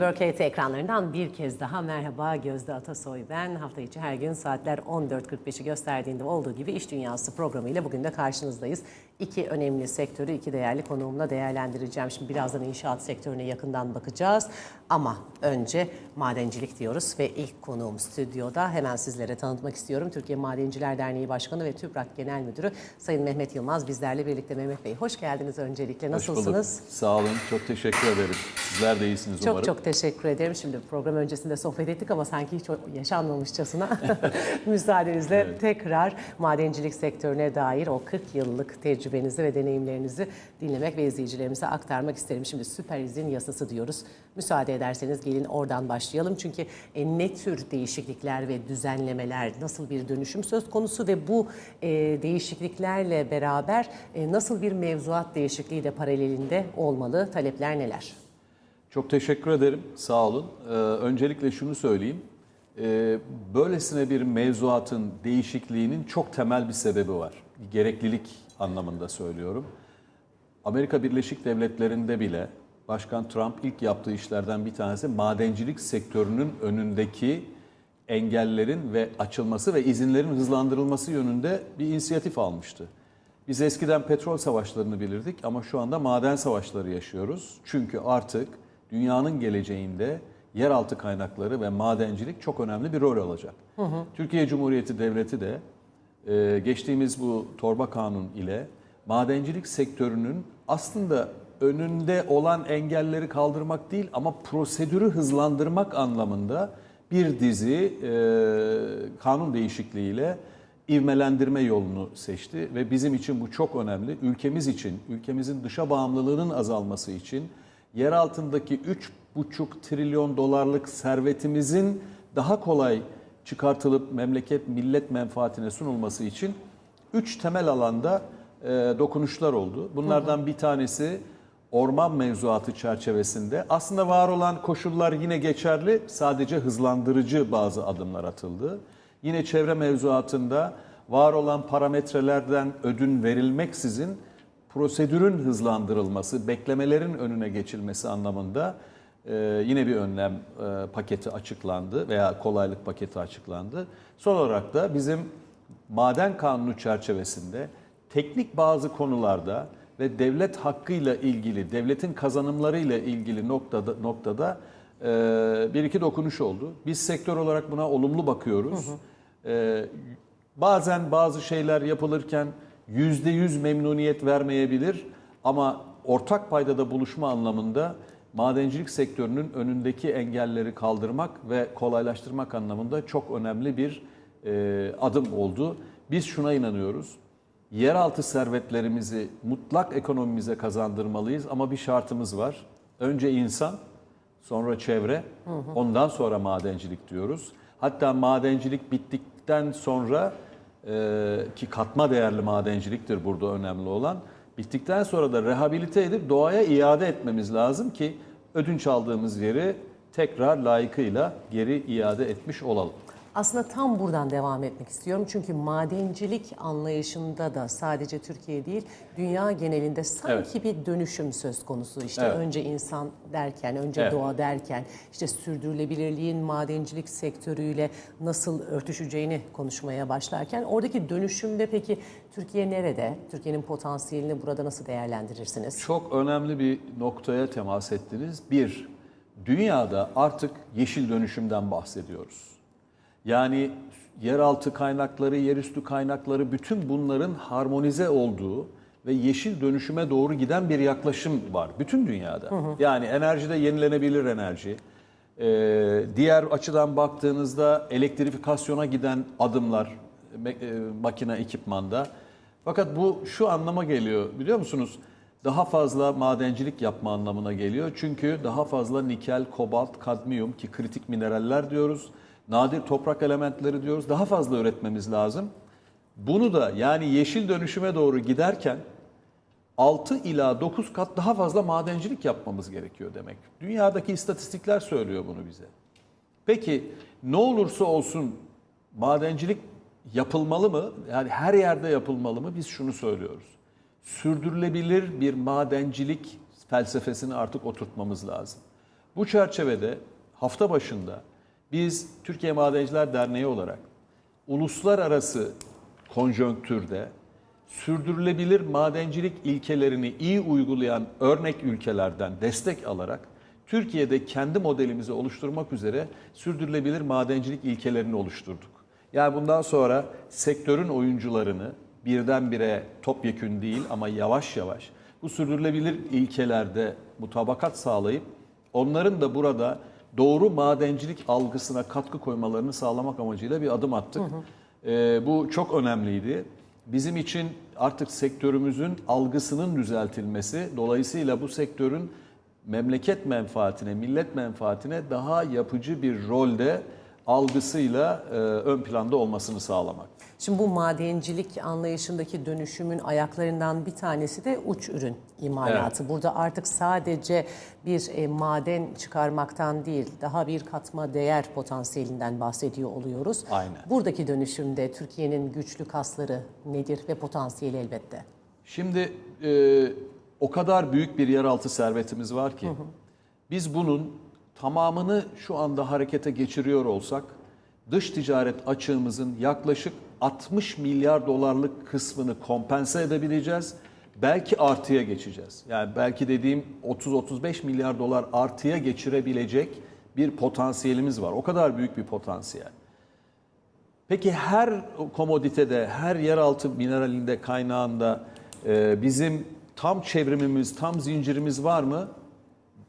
Bloomberg HT ekranlarından bir kez daha merhaba Gözde Atasoy ben. Hafta içi her gün saatler 14.45'i gösterdiğinde olduğu gibi İş Dünyası programıyla bugün de karşınızdayız. İki önemli sektörü iki değerli konuğumla değerlendireceğim. Şimdi birazdan inşaat sektörüne yakından bakacağız. Ama önce madencilik diyoruz ve ilk konuğum stüdyoda hemen sizlere tanıtmak istiyorum. Türkiye Madenciler Derneği Başkanı ve TÜPRAK Genel Müdürü Sayın Mehmet Yılmaz bizlerle birlikte. Mehmet Bey hoş geldiniz öncelikle. Hoş bulduk. Nasılsınız? Sağ olun. Çok teşekkür ederim. Sizler de iyisiniz Çok umarım. çok teşekkür ederim. Şimdi program öncesinde sohbet ettik ama sanki hiç yaşanmamışçasına müsaadenizle tekrar madencilik sektörüne dair o 40 yıllık tecrübenizi ve deneyimlerinizi dinlemek ve izleyicilerimize aktarmak isterim. Şimdi süper izin yasası diyoruz. Müsaade ederseniz gelin oradan başlayalım. Çünkü e, ne tür değişiklikler ve düzenlemeler, nasıl bir dönüşüm söz konusu ve bu e, değişikliklerle beraber e, nasıl bir mevzuat değişikliği de paralelinde olmalı? Talepler neler? Çok teşekkür ederim. Sağ olun. Ee, öncelikle şunu söyleyeyim. Ee, böylesine bir mevzuatın değişikliğinin çok temel bir sebebi var. Gereklilik anlamında söylüyorum. Amerika Birleşik Devletleri'nde bile Başkan Trump ilk yaptığı işlerden bir tanesi madencilik sektörünün önündeki engellerin ve açılması ve izinlerin hızlandırılması yönünde bir inisiyatif almıştı. Biz eskiden petrol savaşlarını bilirdik ama şu anda maden savaşları yaşıyoruz. Çünkü artık dünyanın geleceğinde yeraltı kaynakları ve madencilik çok önemli bir rol alacak. Türkiye Cumhuriyeti Devleti de ee, geçtiğimiz bu torba kanun ile madencilik sektörünün aslında önünde olan engelleri kaldırmak değil ama prosedürü hızlandırmak anlamında bir dizi e, kanun değişikliğiyle ivmelendirme yolunu seçti ve bizim için bu çok önemli. Ülkemiz için, ülkemizin dışa bağımlılığının azalması için yer altındaki 3,5 trilyon dolarlık servetimizin daha kolay çıkartılıp memleket millet menfaatine sunulması için üç temel alanda e, dokunuşlar oldu. Bunlardan bir tanesi orman mevzuatı çerçevesinde aslında var olan koşullar yine geçerli sadece hızlandırıcı bazı adımlar atıldı. Yine çevre mevzuatında var olan parametrelerden ödün verilmeksizin prosedürün hızlandırılması, beklemelerin önüne geçilmesi anlamında ee, yine bir önlem e, paketi açıklandı veya kolaylık paketi açıklandı. Son olarak da bizim maden kanunu çerçevesinde teknik bazı konularda ve devlet hakkıyla ilgili, devletin kazanımlarıyla ilgili noktada noktada e, bir iki dokunuş oldu. Biz sektör olarak buna olumlu bakıyoruz. E, bazen bazı şeyler yapılırken yüzde yüz memnuniyet vermeyebilir ama ortak paydada buluşma anlamında madencilik sektörünün önündeki engelleri kaldırmak ve kolaylaştırmak anlamında çok önemli bir e, adım oldu. Biz şuna inanıyoruz. Yeraltı servetlerimizi mutlak ekonomimize kazandırmalıyız ama bir şartımız var. Önce insan, sonra çevre, ondan sonra madencilik diyoruz. Hatta madencilik bittikten sonra e, ki katma değerli madenciliktir burada önemli olan. Bittikten sonra da rehabilite edip doğaya iade etmemiz lazım ki ödünç aldığımız yeri tekrar layıkıyla geri iade etmiş olalım. Aslında tam buradan devam etmek istiyorum. Çünkü madencilik anlayışında da sadece Türkiye değil, dünya genelinde sanki bir dönüşüm söz konusu. İşte Evet. önce insan derken, önce Evet. doğa derken, işte sürdürülebilirliğin madencilik sektörüyle nasıl örtüşeceğini konuşmaya başlarken oradaki dönüşümde peki Türkiye nerede? Türkiye'nin potansiyelini burada nasıl değerlendirirsiniz? Çok önemli bir noktaya temas ettiniz. Bir, dünyada artık yeşil dönüşümden bahsediyoruz. Yani yeraltı kaynakları, yerüstü kaynakları bütün bunların harmonize olduğu ve yeşil dönüşüme doğru giden bir yaklaşım var bütün dünyada. Yani enerjide yenilenebilir enerji. Ee, diğer açıdan baktığınızda elektrifikasyona giden adımlar e, makine ekipmanda. Fakat bu şu anlama geliyor biliyor musunuz? Daha fazla madencilik yapma anlamına geliyor. Çünkü daha fazla nikel, kobalt, kadmiyum ki kritik mineraller diyoruz. Nadir toprak elementleri diyoruz. Daha fazla üretmemiz lazım. Bunu da yani yeşil dönüşüme doğru giderken 6 ila 9 kat daha fazla madencilik yapmamız gerekiyor demek. Dünyadaki istatistikler söylüyor bunu bize. Peki ne olursa olsun madencilik yapılmalı mı? Yani her yerde yapılmalı mı? Biz şunu söylüyoruz. Sürdürülebilir bir madencilik felsefesini artık oturtmamız lazım. Bu çerçevede hafta başında biz Türkiye Madenciler Derneği olarak uluslararası konjonktürde sürdürülebilir madencilik ilkelerini iyi uygulayan örnek ülkelerden destek alarak Türkiye'de kendi modelimizi oluşturmak üzere sürdürülebilir madencilik ilkelerini oluşturduk. Yani bundan sonra sektörün oyuncularını birdenbire topyekün değil ama yavaş yavaş bu sürdürülebilir ilkelerde mutabakat sağlayıp onların da burada doğru madencilik algısına katkı koymalarını sağlamak amacıyla bir adım attık. Ee, bu çok önemliydi. Bizim için artık sektörümüzün algısının düzeltilmesi, dolayısıyla bu sektörün memleket menfaatine, millet menfaatine daha yapıcı bir rolde algısıyla e, ön planda olmasını sağlamak. Şimdi bu madencilik anlayışındaki dönüşümün ayaklarından bir tanesi de uç ürün imalatı. Burada artık sadece bir e, maden çıkarmaktan değil, daha bir katma değer potansiyelinden bahsediyor oluyoruz. Aynen. Buradaki dönüşümde Türkiye'nin güçlü kasları nedir ve potansiyeli elbette. Şimdi e, o kadar büyük bir yeraltı servetimiz var ki biz bunun tamamını şu anda harekete geçiriyor olsak dış ticaret açığımızın yaklaşık 60 milyar dolarlık kısmını kompense edebileceğiz. Belki artıya geçeceğiz. Yani belki dediğim 30-35 milyar dolar artıya geçirebilecek bir potansiyelimiz var. O kadar büyük bir potansiyel. Peki her komoditede, her yeraltı mineralinde, kaynağında e, bizim tam çevrimimiz, tam zincirimiz var mı?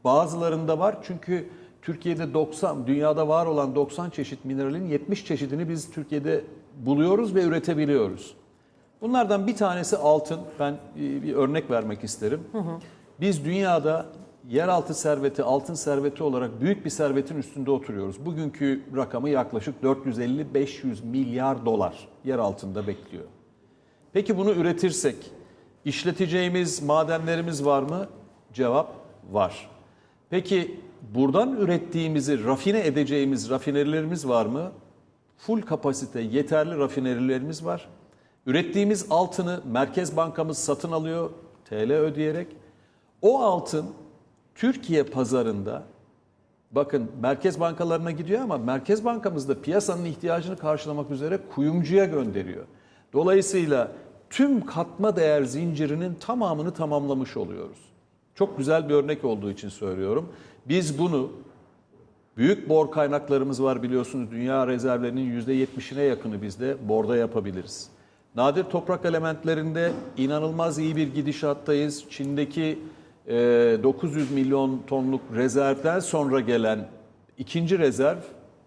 Bazılarında var çünkü Türkiye'de 90, dünyada var olan 90 çeşit mineralin 70 çeşidini biz Türkiye'de buluyoruz ve üretebiliyoruz. Bunlardan bir tanesi altın. Ben e, bir örnek vermek isterim. Biz dünyada yeraltı serveti, altın serveti olarak büyük bir servetin üstünde oturuyoruz. Bugünkü rakamı yaklaşık 450-500 milyar dolar yer altında bekliyor. Peki bunu üretirsek işleteceğimiz madenlerimiz var mı? Cevap var. Peki buradan ürettiğimizi rafine edeceğimiz rafinerilerimiz var mı? Full kapasite yeterli rafinerilerimiz var. Ürettiğimiz altını Merkez Bankamız satın alıyor TL ödeyerek. O altın Türkiye pazarında bakın merkez bankalarına gidiyor ama Merkez Bankamız da piyasanın ihtiyacını karşılamak üzere kuyumcuya gönderiyor. Dolayısıyla tüm katma değer zincirinin tamamını tamamlamış oluyoruz. Çok güzel bir örnek olduğu için söylüyorum. Biz bunu büyük bor kaynaklarımız var biliyorsunuz. Dünya rezervlerinin %70'ine yakını bizde borda yapabiliriz. Nadir toprak elementlerinde inanılmaz iyi bir gidişattayız. Çin'deki e, 900 milyon tonluk rezervden sonra gelen ikinci rezerv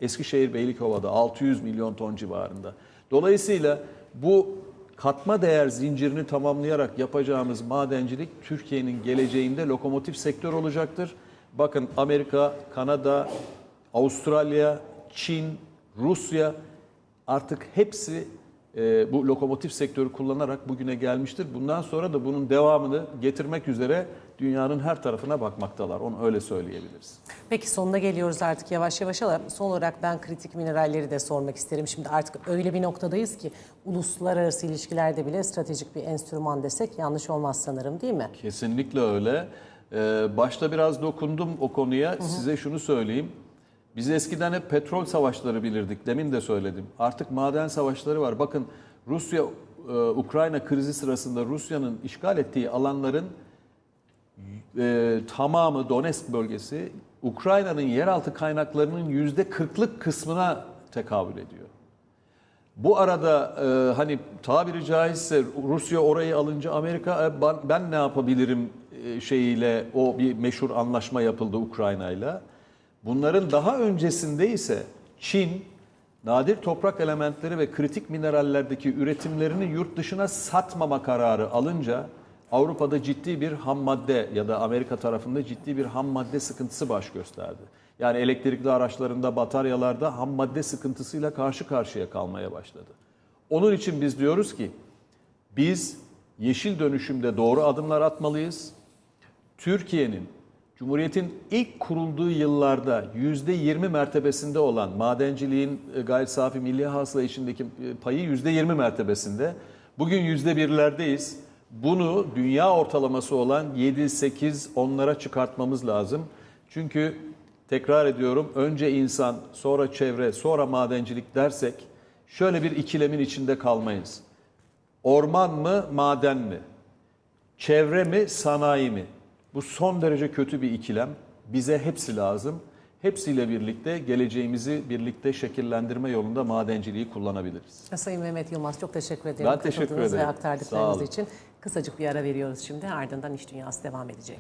Eskişehir Beylikova'da 600 milyon ton civarında. Dolayısıyla bu katma değer zincirini tamamlayarak yapacağımız madencilik Türkiye'nin geleceğinde lokomotif sektör olacaktır. Bakın Amerika, Kanada, Avustralya, Çin, Rusya artık hepsi e, bu lokomotif sektörü kullanarak bugüne gelmiştir. Bundan sonra da bunun devamını getirmek üzere dünyanın her tarafına bakmaktalar. Onu öyle söyleyebiliriz. Peki sonuna geliyoruz artık yavaş yavaş ama son olarak ben kritik mineralleri de sormak isterim. Şimdi artık öyle bir noktadayız ki uluslararası ilişkilerde bile stratejik bir enstrüman desek yanlış olmaz sanırım değil mi? Kesinlikle öyle. Ee, başta biraz dokundum o konuya. Size şunu söyleyeyim. Biz eskiden hep petrol savaşları bilirdik. Demin de söyledim. Artık maden savaşları var. Bakın Rusya, e, Ukrayna krizi sırasında Rusya'nın işgal ettiği alanların e, tamamı Donetsk bölgesi Ukrayna'nın yeraltı kaynaklarının yüzde kırklık kısmına tekabül ediyor. Bu arada e, hani tabiri caizse Rusya orayı alınca Amerika e, ben, ne yapabilirim e, şeyiyle o bir meşhur anlaşma yapıldı Ukrayna'yla. Bunların daha öncesinde ise Çin nadir toprak elementleri ve kritik minerallerdeki üretimlerini yurt dışına satmama kararı alınca Avrupa'da ciddi bir ham madde ya da Amerika tarafında ciddi bir ham madde sıkıntısı baş gösterdi. Yani elektrikli araçlarında, bataryalarda ham madde sıkıntısıyla karşı karşıya kalmaya başladı. Onun için biz diyoruz ki biz yeşil dönüşümde doğru adımlar atmalıyız. Türkiye'nin Cumhuriyet'in ilk kurulduğu yıllarda %20 mertebesinde olan madenciliğin e, gayri safi milli hasıla içindeki e, payı %20 mertebesinde. Bugün %1'lerdeyiz. Bunu dünya ortalaması olan 7, 8, onlara çıkartmamız lazım. Çünkü tekrar ediyorum önce insan, sonra çevre, sonra madencilik dersek şöyle bir ikilemin içinde kalmayız. Orman mı, maden mi? Çevre mi, sanayi mi? Bu son derece kötü bir ikilem. Bize hepsi lazım. Hepsiyle birlikte geleceğimizi birlikte şekillendirme yolunda madenciliği kullanabiliriz. Sayın Mehmet Yılmaz çok teşekkür ederim. Ben teşekkür ederim. ve aktardıklarınız için. Kısacık bir ara veriyoruz şimdi. Ardından İş Dünyası devam edecek.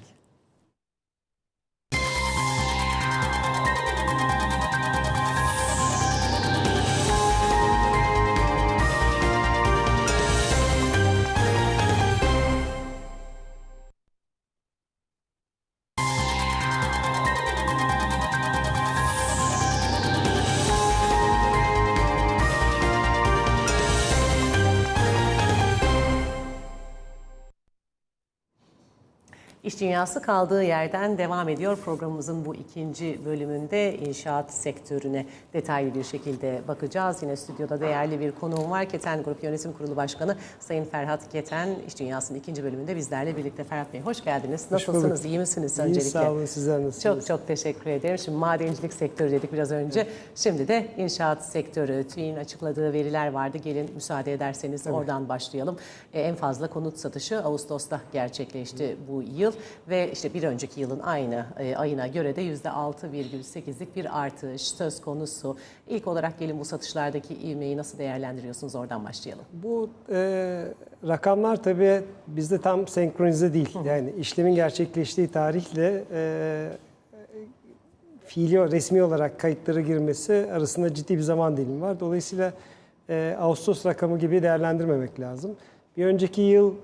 Dünyası kaldığı yerden devam ediyor. Programımızın bu ikinci bölümünde inşaat sektörüne detaylı bir şekilde bakacağız. Yine stüdyoda değerli bir konuğum var. Keten Grup Yönetim Kurulu Başkanı Sayın Ferhat Keten. İş Dünyası'nın ikinci bölümünde bizlerle birlikte. Ferhat Bey hoş geldiniz. Hoş Nasılsınız? bulduk. İyi misiniz İyi, öncelikle? sağ olun. Sizler nasılsınız? Çok çok teşekkür ederim. Şimdi madencilik sektörü dedik biraz önce. Şimdi de inşaat sektörü. TÜİ'nin açıkladığı veriler vardı. Gelin müsaade ederseniz oradan başlayalım. E, en fazla konut satışı Ağustos'ta gerçekleşti bu yıl ve işte bir önceki yılın aynı e, ayına göre de %6,8'lik bir artış söz konusu. İlk olarak gelin bu satışlardaki ivmeyi nasıl değerlendiriyorsunuz? Oradan başlayalım. Bu e, rakamlar tabii bizde tam senkronize değil. Yani işlemin gerçekleştiği tarihle e, fiili resmi olarak kayıtlara girmesi arasında ciddi bir zaman dilimi var. Dolayısıyla e, Ağustos rakamı gibi değerlendirmemek lazım. Bir önceki yıl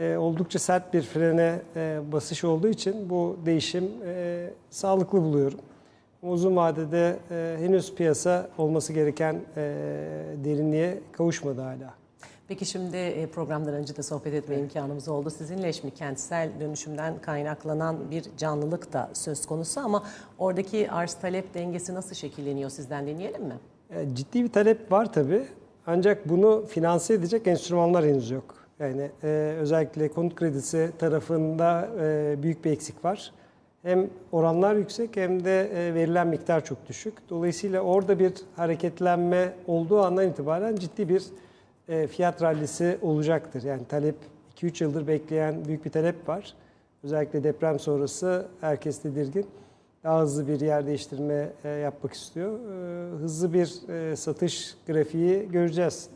e, oldukça sert bir frene e, basış olduğu için bu değişim e, sağlıklı buluyorum. Uzun vadede e, henüz piyasa olması gereken e, derinliğe kavuşmadı hala. Peki şimdi programdan önce de sohbet etme imkanımız oldu sizinle. Şimdi kentsel dönüşümden kaynaklanan bir canlılık da söz konusu ama oradaki arz talep dengesi nasıl şekilleniyor sizden dinleyelim mi? Ciddi bir talep var tabii. Ancak bunu finanse edecek enstrümanlar henüz yok. Yani e, özellikle konut kredisi tarafında e, büyük bir eksik var. Hem oranlar yüksek hem de e, verilen miktar çok düşük. Dolayısıyla orada bir hareketlenme olduğu andan itibaren ciddi bir e, fiyat rallisi olacaktır. Yani talep 2-3 yıldır bekleyen büyük bir talep var. Özellikle deprem sonrası herkes tedirgin. Daha hızlı bir yer değiştirme e, yapmak istiyor. E, Hızlı bir e, satış grafiği göreceğiz.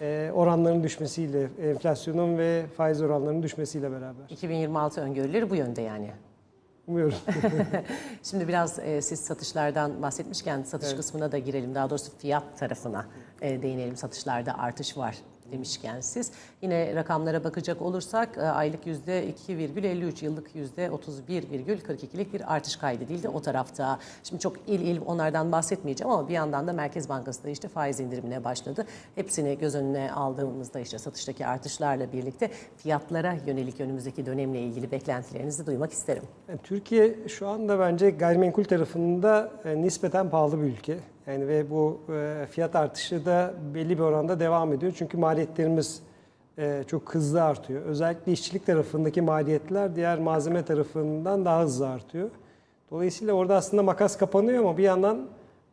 E, Oranların düşmesiyle, enflasyonun ve faiz oranlarının düşmesiyle beraber. 2026 öngörüleri bu yönde yani. Umuyorum. Şimdi biraz e, siz satışlardan bahsetmişken satış kısmına da girelim. Daha doğrusu fiyat tarafına e, değinelim. Satışlarda artış var demişken siz. Yine rakamlara bakacak olursak e, aylık %2,53, yıllık %31,42'lik bir artış kaydedildi o tarafta. Şimdi çok il il onlardan bahsetmeyeceğim ama bir yandan da Merkez Bankası da işte faiz indirimine başladı. Hepsini göz önüne aldığımızda işte satıştaki artışlarla birlikte fiyatlara yönelik önümüzdeki dönemle ilgili beklentilerinizi duymak isterim. Türkiye şu anda bence gayrimenkul tarafında e, nispeten pahalı bir ülke. Yani ve bu e, fiyat artışı da belli bir oranda devam ediyor. Çünkü maliyetlerimiz e, çok hızlı artıyor. Özellikle işçilik tarafındaki maliyetler diğer malzeme tarafından daha hızlı artıyor. Dolayısıyla orada aslında makas kapanıyor ama bir yandan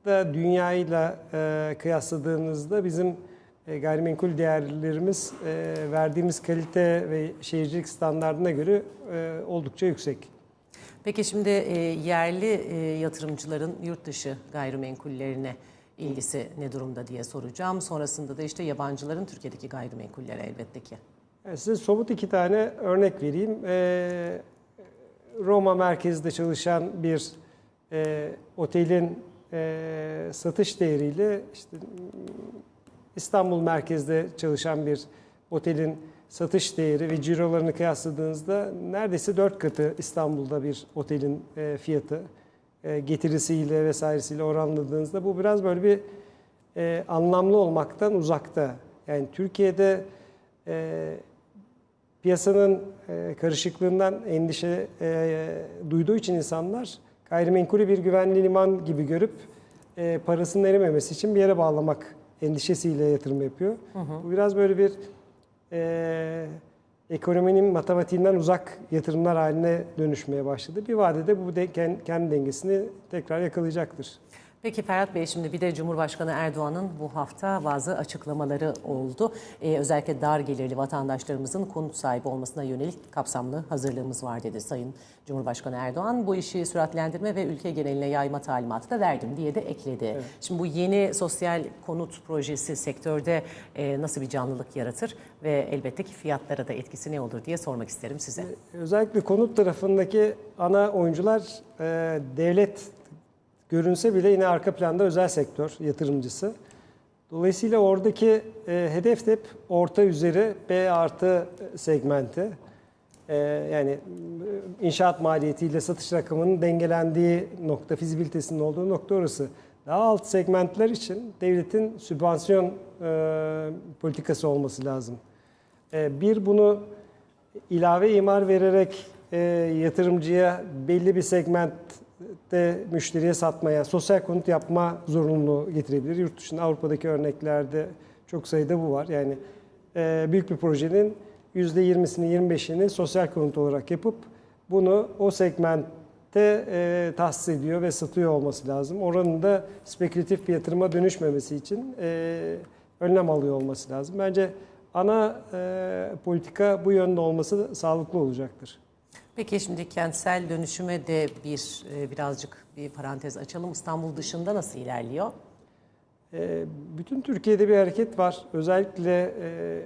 da dünyayla e, kıyasladığınızda bizim e, gayrimenkul değerlerimiz e, verdiğimiz kalite ve şehircilik standartına göre oldukça yüksek. Peki şimdi e, yerli e, yatırımcıların yurt dışı gayrimenkullerine ilgisi ne durumda diye soracağım. Sonrasında da işte yabancıların Türkiye'deki gayrimenkullere elbette ki. Yani size somut iki tane örnek vereyim. Ee, Roma merkezde çalışan bir e, otelin e, satış değeriyle işte İstanbul merkezde çalışan bir otelin satış değeri ve cirolarını kıyasladığınızda neredeyse dört katı İstanbul'da bir otelin e, fiyatı e, getirisiyle vesairesiyle oranladığınızda bu biraz böyle bir e, anlamlı olmaktan uzakta. Yani Türkiye'de e, piyasanın e, karışıklığından endişe e, duyduğu için insanlar gayrimenkulü bir güvenli liman gibi görüp e, parasının erimemesi için bir yere bağlamak endişesiyle yatırım yapıyor. Bu biraz böyle bir e, ekonominin matematiğinden uzak yatırımlar haline dönüşmeye başladı. Bir vadede bu de, kendi dengesini tekrar yakalayacaktır. Peki Ferhat Bey şimdi bir de Cumhurbaşkanı Erdoğan'ın bu hafta bazı açıklamaları oldu. Ee, özellikle dar gelirli vatandaşlarımızın konut sahibi olmasına yönelik kapsamlı hazırlığımız var dedi Sayın Cumhurbaşkanı Erdoğan. Bu işi süratlendirme ve ülke geneline yayma talimatı da verdim diye de ekledi. Şimdi bu yeni sosyal konut projesi sektörde e, nasıl bir canlılık yaratır ve elbette ki fiyatlara da etkisi ne olur diye sormak isterim size. Özellikle konut tarafındaki ana oyuncular e, devlet görünse bile yine arka planda özel sektör yatırımcısı. Dolayısıyla oradaki e, hedef de hep orta üzeri B artı segmenti. E, yani e, inşaat maliyetiyle satış rakamının dengelendiği nokta, fizibilitesinin olduğu nokta orası. Daha alt segmentler için devletin sübvansiyon e, politikası olması lazım. E, bir bunu ilave imar vererek e, yatırımcıya belli bir segmentte müşteriye satmaya, sosyal konut yapma zorunluluğu getirebilir. Yurt dışında Avrupa'daki örneklerde çok sayıda bu var. Yani e, büyük bir projenin %20'sini 25'ini sosyal konut olarak yapıp bunu o segmentte e, tahsis ediyor ve satıyor olması lazım. Oranın da spekülatif bir yatırıma dönüşmemesi için e, önlem alıyor olması lazım. Bence ana e, politika bu yönde olması sağlıklı olacaktır. Peki şimdi kentsel dönüşüme de bir e, birazcık bir parantez açalım. İstanbul dışında nasıl ilerliyor? E, bütün Türkiye'de bir hareket var. Özellikle e,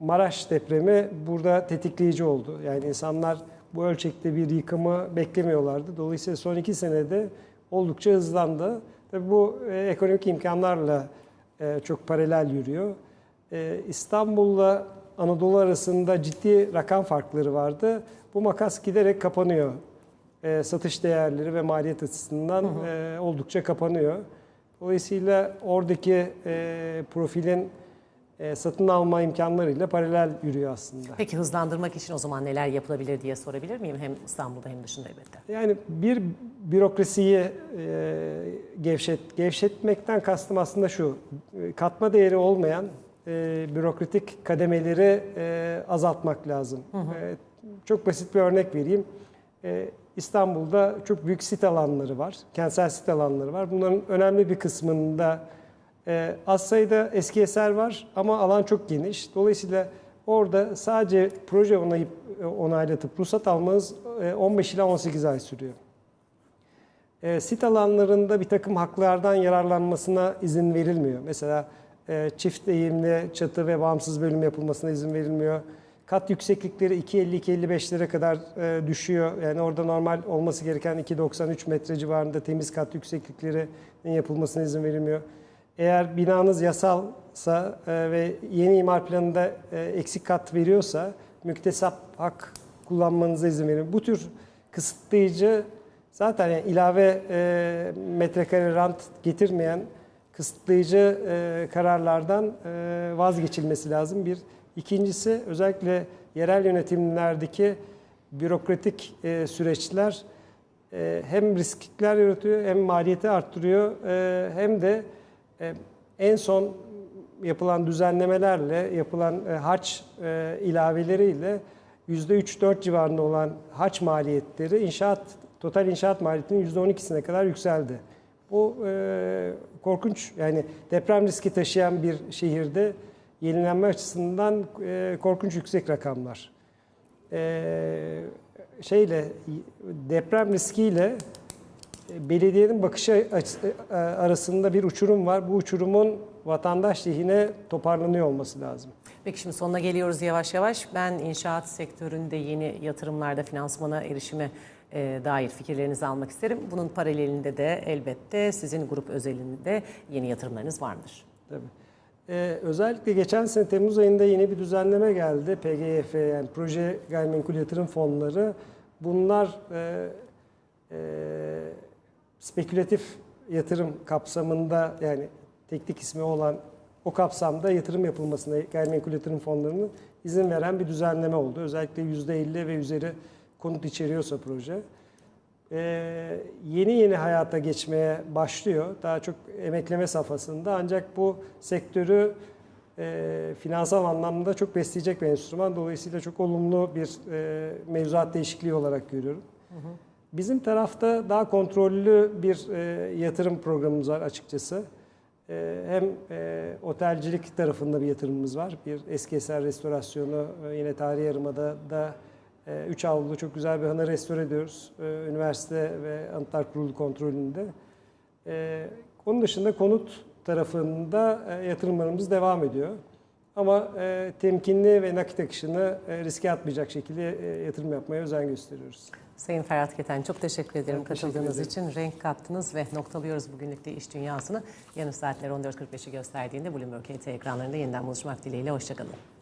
Maraş depremi burada tetikleyici oldu. Yani insanlar bu ölçekte bir yıkımı beklemiyorlardı. Dolayısıyla son iki senede oldukça hızlandı. Tabii bu ekonomik imkanlarla çok paralel yürüyor. İstanbul'la Anadolu arasında ciddi rakam farkları vardı. Bu makas giderek kapanıyor. E, satış değerleri ve maliyet açısından hı hı. E, oldukça kapanıyor. Dolayısıyla oradaki e, profilin e, satın alma imkanlarıyla paralel yürüyor aslında. Peki hızlandırmak için o zaman neler yapılabilir diye sorabilir miyim? Hem İstanbul'da hem dışında elbette. Yani bir bürokrasiyi e, gevşet, gevşetmekten kastım aslında şu. Katma değeri olmayan e, bürokratik kademeleri e, azaltmak lazım. Hı hı. E, çok basit bir örnek vereyim. E, İstanbul'da çok büyük sit alanları var. Kentsel sit alanları var. Bunların önemli bir kısmında e, az sayıda eski eser var ama alan çok geniş. Dolayısıyla orada sadece proje onayıp, onaylatıp ruhsat almanız e, 15 ila 18 ay sürüyor. E, sit alanlarında bir takım haklardan yararlanmasına izin verilmiyor. Mesela e, çift eğimli çatı ve bağımsız bölüm yapılmasına izin verilmiyor. Kat yükseklikleri 2.50-2.55'lere kadar e, düşüyor. Yani orada normal olması gereken 2.93 metre civarında temiz kat yüksekliklerinin yapılmasına izin verilmiyor. Eğer binanız yasalsa e, ve yeni imar planında e, eksik kat veriyorsa müktesap hak kullanmanıza izin verilmiyor. Bu tür kısıtlayıcı zaten yani ilave e, metrekare rant getirmeyen kısıtlayıcı e, kararlardan e, vazgeçilmesi lazım. Bir İkincisi özellikle yerel yönetimlerdeki bürokratik e, süreçler e, hem riskler yaratıyor hem maliyeti arttırıyor e, hem de e, en son yapılan düzenlemelerle yapılan e, harç e, ilaveleriyle %3-4 civarında olan haç maliyetleri inşaat total inşaat maliyetinin %12'sine kadar yükseldi. Bu e, korkunç yani deprem riski taşıyan bir şehirde yenilenme açısından e, korkunç yüksek rakamlar. E, şeyle deprem riskiyle e, belediyenin bakışı arasında bir uçurum var. Bu uçurumun vatandaş lehine toparlanıyor olması lazım. Peki şimdi sonuna geliyoruz yavaş yavaş. Ben inşaat sektöründe yeni yatırımlarda finansmana erişime e, dair fikirlerinizi almak isterim. Bunun paralelinde de elbette sizin grup özelinde yeni yatırımlarınız vardır. Tabii. Ee, özellikle geçen sene Temmuz ayında yeni bir düzenleme geldi. PGYF yani Proje Gayrimenkul Yatırım Fonları. Bunlar e, e, spekülatif yatırım kapsamında yani teknik ismi olan o kapsamda yatırım yapılmasına gayrimenkul yatırım fonlarının izin veren bir düzenleme oldu. Özellikle %50 ve üzeri konut içeriyorsa proje. Ee, yeni yeni hayata geçmeye başlıyor. Daha çok emekleme safhasında ancak bu sektörü e, finansal anlamda çok besleyecek bir enstrüman. Dolayısıyla çok olumlu bir e, mevzuat değişikliği olarak görüyorum. Bizim tarafta daha kontrollü bir e, yatırım programımız var açıkçası. E, hem e, otelcilik tarafında bir yatırımımız var. Bir eski eser restorasyonu e, yine tarihi yarımada da 3 avlulu çok güzel bir hanı restore ediyoruz. E, üniversite ve Anıtlar Kurulu kontrolünde. E, onun dışında konut tarafında e, yatırımlarımız devam ediyor. Ama e, temkinli ve nakit akışını e, riske atmayacak şekilde yatırım yapmaya özen gösteriyoruz. Sayın Ferhat Keten çok teşekkür ederim teşekkür katıldığınız ederim. için. Renk kattınız ve noktalıyoruz bugünlük de iş dünyasını. Yarın saatler 14.45'i gösterdiğinde Bloomberg HT ekranlarında yeniden buluşmak dileğiyle. Hoşçakalın.